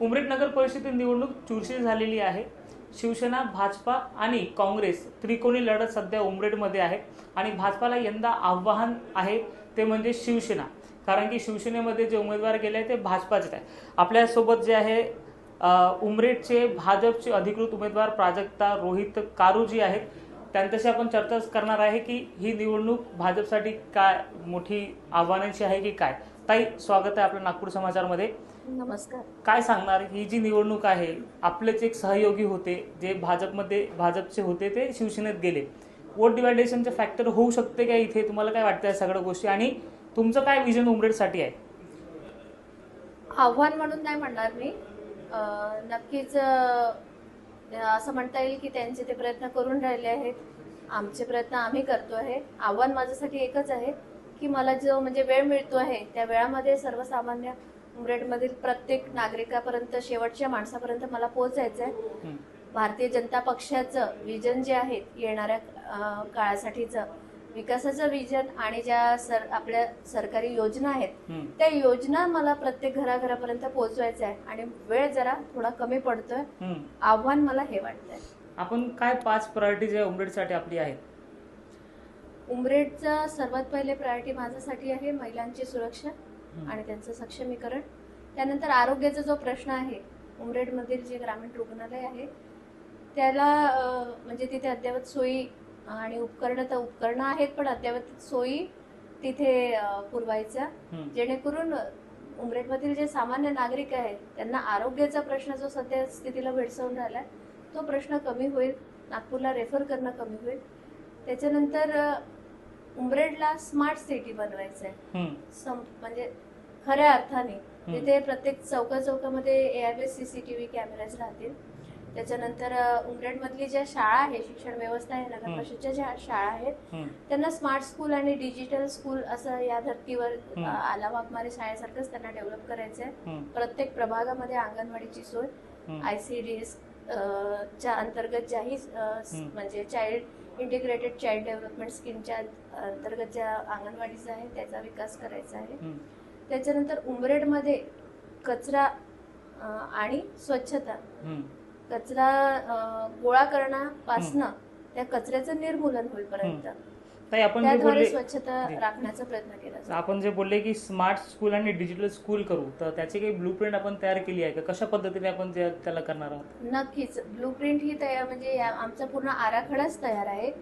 उमरेड नगर परिषदेत निवडणूक चुरशी झालेली आहे. शिवसेना भाजपा आणि काँग्रेस त्रिकोणी लढत सध्या उमरेडमध्ये आहे आणि भाजपाला यंदा आव्हान आहे ते म्हणजे शिवसेना. कारण की शिवसेनेमध्ये जे उमेदवार गेले ते भाजपाचे आहे आपल्यासोबत जे आहे अ, उमरेडचे भाजपचे अधिकृत उमेदवार प्राजक्ता रोहित कारूजी आहेत. त्यांच्याशी आपण चर्चा करणार आहे की ही निवडणूक भाजपसाठी काय मोठी आव्हानांची आहे की काय. ताई स्वागत आहे आपल्या नागपूर समाचारमध्ये. नमस्कार. काय सांगणार? ही जी निवडणूक आहे आपलेच एक सहयोगी होते जे भाजपमध्ये भाजपचे होते ते शिवसेनेत गेले. वोट डिवायडेशनचे फॅक्टर होऊ शकते का इथे? तुम्हाला काय वाटतं या सगळ्या गोष्टी? आणि तुमचं काय विजन उमरेडसाठी आहे? आव्हान म्हणून नाही म्हणणार मी. नक्कीच असं म्हणता येईल की त्यांचे ते प्रयत्न करून राहिले आहेत. आमचे प्रयत्न आम्ही करतो आहे. आव्हान माझ्यासाठी एकच आहे की मला जो म्हणजे वेळ मिळतो आहे त्या वेळामध्ये सर्वसामान्य उमरेडमधील प्रत्येक नागरिकापर्यंत शेवटच्या माणसापर्यंत मला पोहोचायचं आहे हं. भारतीय जनता पक्षाचं विजन जे आहे येणाऱ्या काळासाठीचं विकासाचं विजन आणि ज्या सर आपल्या सरकारी योजना आहेत. त्या योजना मला प्रत्येक घराघरापर्यंत पोहोचवायचं आहे आणि वेळ जरा थोडा कमी पडतोय हं. आव्हान मला हे वाटतंय आपण काय पाच प्रायोरिटी जे उमरेडसाठी आपली आहेत उमरेडचा सर्वात पहिले प्रायोरिटी माझ्यासाठी आहे महिलांची सुरक्षा. आणि त्यांचं सक्षमीकरण. त्यानंतर आरोग्याचा जो प्रश्न आहे उमरेडमधील जे ग्रामीण रुग्णालय आहे त्याला म्हणजे तिथे अद्ययावत सोयी आणि उपकरणं तर उपकरणं आहेत पण अद्ययावत सोयी तिथे पुरवायच्या. जेणेकरून उमरेडमधील जे सामान्य नागरिक आहेत त्यांना आरोग्याचा प्रश्न जो सध्या स्थितीला भेडसावून राहिलाय तो प्रश्न कमी होईल. नागपूरला रेफर करणं कमी होईल. त्याच्यानंतर उमरेडला स्मार्ट सिटी बनवायचं आहे म्हणजे खऱ्या अर्थाने तिथे प्रत्येक चौका चौकामध्ये एअरबेस सीसीटीव्ही कॅमेराज राहतील त्याच्यानंतर अ, उमरेडमधली ज्या शाळा आहे शिक्षण व्यवस्था आहे नगर. परिषदच्या ज्या शाळा आहेत. त्यांना स्मार्ट स्कूल आणि डिजिटल स्कूल असं या धर्तीवर आला वाघमारे शाळेसारखंच त्यांना डेव्हलप करायचं आहे. प्रत्येक प्रभागामध्ये अंगणवाडीची सोय हं. आय सी डी एस च्या अंतर्गत ज्याही. म्हणजे चाइल्ड इंटिग्रेटेड चाइल्ड डेव्हलपमेंट स्कीमच्या अंतर्गत ज्या अंगणवाडीचा आहे त्याचा विकास करायचा आहे. त्याच्यानंतर उमरेडमध्ये कचरा आणि स्वच्छता. कचरा गोळा करण्यापासनं त्या कचऱ्याचं निर्मूलन होईपर्यंत. ताई आपण जे त्याद्वारे बोलले स्वच्छता. राखण्याचा प्रयत्न केला जातो. आपण जे बोलले की स्मार्ट स्कूल आणि डिजिटल स्कूल करू तर त्याची काही ब्लू प्रिंट आपण तयार केली आहे का? कशा पद्धतीने आपण त्याला करणार आहोत? नक्कीच. ब्लू प्रिंट ही तयार म्हणजे या- आमचा पूर्ण आराखडाच तयार आहे.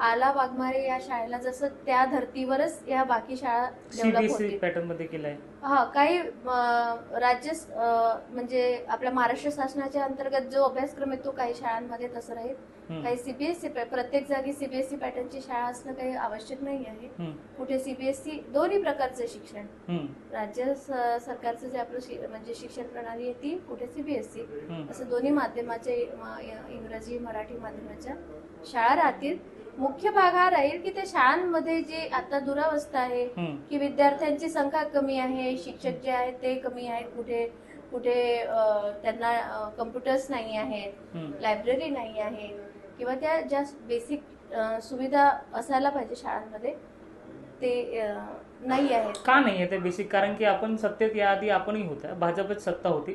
आला वाघमारे या शाळेला जसं त्या धर्तीवरच या बाकी शाळा डेव्हलप सीबीएसई होतील. पॅटर्नमध्ये केलाय. हा काही अं, राज्य स- अं, म्हणजे आपल्या महाराष्ट्र शासनाच्या अंतर्गत जो अभ्यासक्रम आहे तो काही शाळांमध्ये तसं राहील. काही सीबीएसई प्रत्येक जागी सीबीएसई पॅटर्नची शाळा असणं काही आवश्यक नाही आहे. कुठे सीबीएसई दोन्ही प्रकारचं शिक्षण. राज्य सरकारचं जे आपलं म्हणजे शिक्षण प्रणाली आहे ती कुठे सीबीएसई. असं दोन्ही माध्यमाचे म- इंग्रजी मराठी माध्यमाच्या शाळा राहतील मुख्य भाग हा राहील की त्या शाळांमध्ये जे आता दुरावस्था आहे. की विद्यार्थ्यांची संख्या कमी आहे शिक्षक जे आहेत ते कमी आहेत कुठे कुठे त्यांना कम्प्युटर्स नाही आहेत. लायब्ररी नाही आहे किंवा त्या ज्या बेसिक सुविधा असायला पाहिजे शाळांमध्ये. ते नाही आहेत. का नाही आहे ते बेसिक कारण की आपण सत्तेत याआधी आपणही होत्या भाजपच सत्ता होती.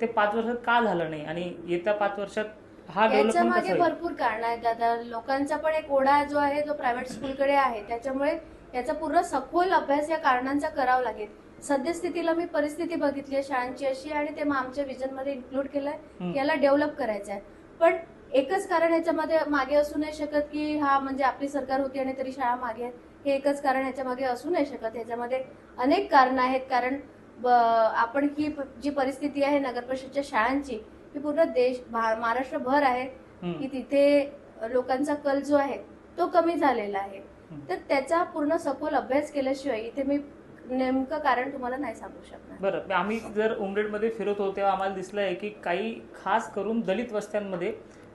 ते पाच वर्षात का झालं नाही? आणि येत्या पाच वर्षात हा याच्या मागे? भरपूर कारण आहेत. दादा लोकांचा पण एक ओढा जो आहे तो प्रायव्हेट स्कूलकडे आहे. त्याच्यामुळे याचा पूर्ण सखोल अभ्यास या कारणांचा करावा लागेल. सद्यस्थितीला मी परिस्थिती बघितली आहे. शाळांची अशी आणि ते मग आमच्या विजनमध्ये इन्क्लूड केलंय. याला डेव्हलप करायचं आहे पण एकच कारण ह्याच्यामध्ये मागे असू नाही शकत की हा म्हणजे आपली सरकार होती आणि तरी शाळा मागे आहेत हे एकच कारण ह्याच्या मागे असू नाही शकत. ह्याच्यामध्ये अनेक कारण आहेत. कारण आपण ही जी परिस्थिती आहे नगर परिषदच्या शाळांची ही पूर्ण देश महाराष्ट्रभर आहे. की तिथे लोकांचा कल जो आहे तो कमी झालेला आहे. तर त्याचा पूर्ण सखोल अभ्यास केल्याशिवाय इथे मी नेमकं कारण तुम्हाला नाही सांगू शकणार. बरं आम्ही जर उमरेडमध्ये फिरत होतो तेव्हा आम्हाला दिसलं आहे की काही खास करून दलित वस्त्यांमध्ये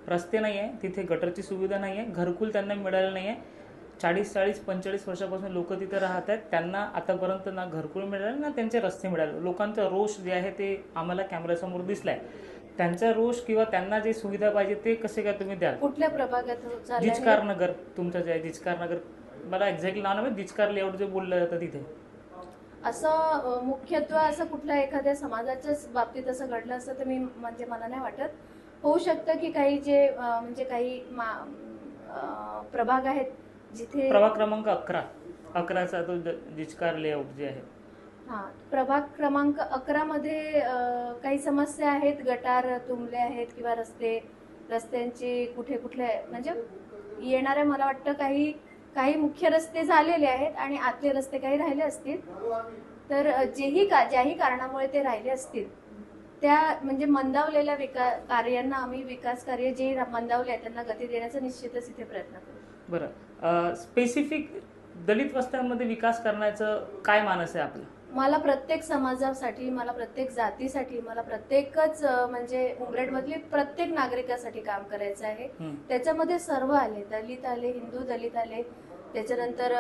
रस्ते नाही आहे तिथे गटरची सुविधा नाही आहे घरकुल त्यांना मिळालं नाही आहे चाळीस चाळीस पंचेचाळीस वर्षापासून लोक तिथे राहत आहेत. त्यांना आतापर्यंत ना घरकुल मिळालं ना त्यांचे रस्ते मिळाले. लोकांचा रोष जे आहे ते आम्हाला कॅमेऱ्यासमोर दिसलाय. त्यांचा रोष किंवा त्यांना जे सुविधा पाहिजे ते कसे काय तुम्ही द्याल? कुठल्या प्रभागात आहे? जिचकार नगर तुमचं जे आहे जिचकार नगर मला एक्झॅक्टली नाव नाही जिचकार लेआउट जे बोललं जातं तिथे. असं मुख्यत्व असं कुठल्या एखाद्या समाजाच्याच बाबतीत असं घडलं असं तर मी म्हणजे मला नाही वाटत. होऊ शकतं की काही जे म्हणजे काही प्रभाग आहेत जिथे प्रभाग क्रमांक अकरा. अकराचा तो जिचकार लेआउट जे आहे. हा प्रभाग क्रमांक अकरा मध्ये काही समस्या आहेत? गटार तुंबले आहेत किंवा रस्ते रस्त्यांची कुठे कुठले म्हणजे येणाऱ्या मला वाटतं काही काही मुख्य रस्ते झालेले आहेत आणि आतले रस्ते काही राहिले असतील. तर जेही का ज्याही कारणामुळे ते राहिले असतील. त्या म्हणजे मंदावलेल्या विका कार्यांना आम्ही विकास कार्य जे मंदावले आहेत त्यांना गती देण्याचा निश्चितच इथे प्रयत्न करू. बरं. स्पेसिफिक दलित वस्त्यांमध्ये विकास करण्याचं काय मानस आहे आपलं? मला प्रत्येक समाजासाठी मला प्रत्येक जातीसाठी मला प्रत्येकच म्हणजे उमरेडमधली प्रत्येक नागरिकासाठी काम करायचं आहे. त्याच्यामध्ये सर्व आले. दलित आले हिंदू दलित आले. त्याच्यानंतर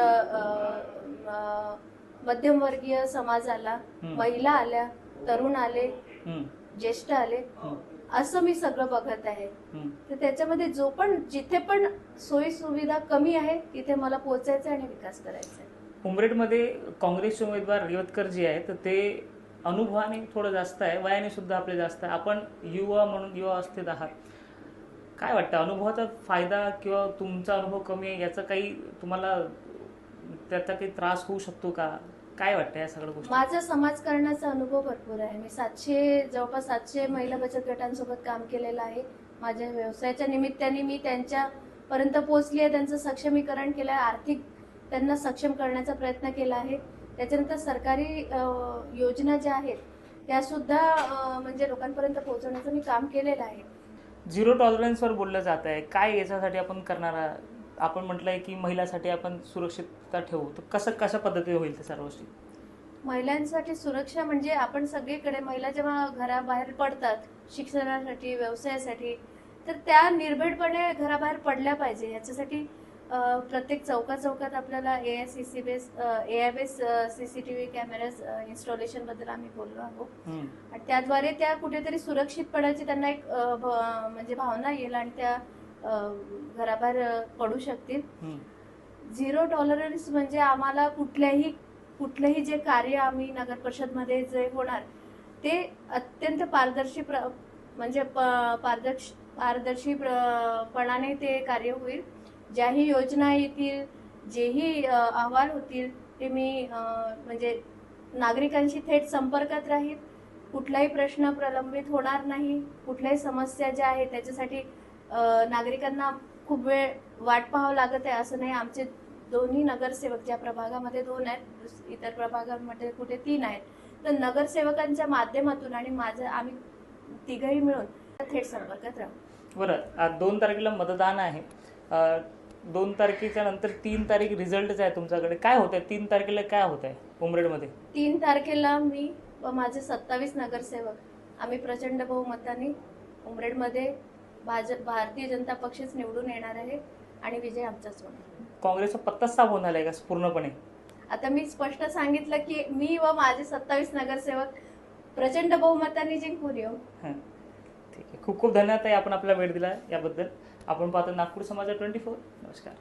मध्यमवर्गीय समाज आला. महिला आल्या. तरुण आले. ज्येष्ठ आले. असं मी सगळं बघत आहे. तर त्याच्यामध्ये जो पण जिथे पण सोयी सुविधा कमी आहे तिथे मला पोहोचायचं आणि विकास करायचा आहे उमरेडमध्ये काँग्रेसचे उमेदवार रेवतकर जे आहेत ते अनुभवाने थोडं जास्त आहे वयाने सुद्धा आपले जास्त आहे आपण युवा म्हणून युवा अवस्थेत आहात काय वाटतं अनुभवाचा फायदा किंवा तुमचा अनुभव कमी आहे याचा काही तुम्हाला त्याचा काही त्रास होऊ शकतो का काय वाटतं या सगळ्या गोष्टी? माझा समाजकारणाचा अनुभव भरपूर आहे. मी सातशे जवळपास सातशे महिला बचत गटांसोबत काम केलेलं आहे. माझ्या व्यवसायाच्या निमित्ताने मी त्यांच्यापर्यंत पोहोचली आहे. त्यांचं सक्षमीकरण केलं आहे आर्थिक त्यांना सक्षम करण्याचा प्रयत्न केला आहे. त्याच्यानंतर सरकारी योजना ज्या आहेत त्या सुद्धा अं, म्हणजे लोकांपर्यंत पोहोचवण्याचं मी काम केलेलं आहे. झिरो टॉलरन्सवर बोललं जात आहे काय याच्यासाठी आपण करणार आपण म्हटलंय की महिलासाठी आपण सुरक्षितता ठेवू. तर कसं कशा पद्धतीने होईल त्या सर्व गोष्टी? महिलांसाठी सुरक्षा म्हणजे आपण सगळीकडे महिला जेव्हा घराबाहेर पडतात शिक्षणासाठी व्यवसायासाठी तर त्या निर्भीडपणे घराबाहेर पडल्या पाहिजे. याच्यासाठी प्रत्येक चौका चौकात आपल्याला A I C C base A I base C C T V cameras इन्स्टॉलेशनबद्दल आम्ही बोललो आहोत. आणि त्याद्वारे त्या कुठेतरी सुरक्षितपणाची त्यांना एक म्हणजे भावना येईल आणि त्या घराबाहेर पडू शकतील. झिरो टॉलरन्स म्हणजे आम्हाला कुठल्याही कुठलंही जे कार्य आम्ही नगर परिषदमध्ये जे होणार ते अत्यंत पारदर्शी प्र म्हणजे पारदर्श पारदर्शी प्र- पणाने ते कार्य होईल. ज्याही योजना येतील जेही अहवाल होतील ते मी म्हणजे नागरिकांशी थेट संपर्कात राहील. कुठलाही प्रश्न प्रलंबित होणार नाही. कुठल्याही समस्या ज्या आहेत त्याच्यासाठी नागरिकांना खूप वेळ वाट पाहावं लागत आहे असं नाही. आमचे दोन्ही नगरसेवक ज्या प्रभागामध्ये दोन आहेत इतर प्रभागामध्ये कुठे तीन आहेत तर नगरसेवकांच्या माध्यमातून आणि माझं आम्ही तिघही मिळून थेट संपर्कात राहू. बरं आज दोन तारखेला मतदान आहे. दोन तारखेच्या नंतर तीन तारीख रिझल्टच आहे तुमच्याकडे. काय होत आहे तीन तारखेला काय होत आहे उमरेडमध्ये? तीन तारखेला मी व माझे सत्तावीस नगरसेवक आम्ही प्रचंड बहुमताने उमरेडमध्ये भाजप भारतीय जनता पक्षच निवडून येणार आहे आणि विजय आमचाच होणार काँग्रेसचा पत्ता साफ होणार आहे का? पूर्णपणे. आता मी स्पष्ट सांगितलं की मी व माझे सत्तावीस नगरसेवक प्रचंड बहुमताने जिंकून येऊ. ठीक आहे. खूप खूप धन्यवाद ताई आपण आपला वेळ दिला याबद्दल. आपण पाहतो नागपूर समाजा ट्वेंटी फोर. नमस्कार.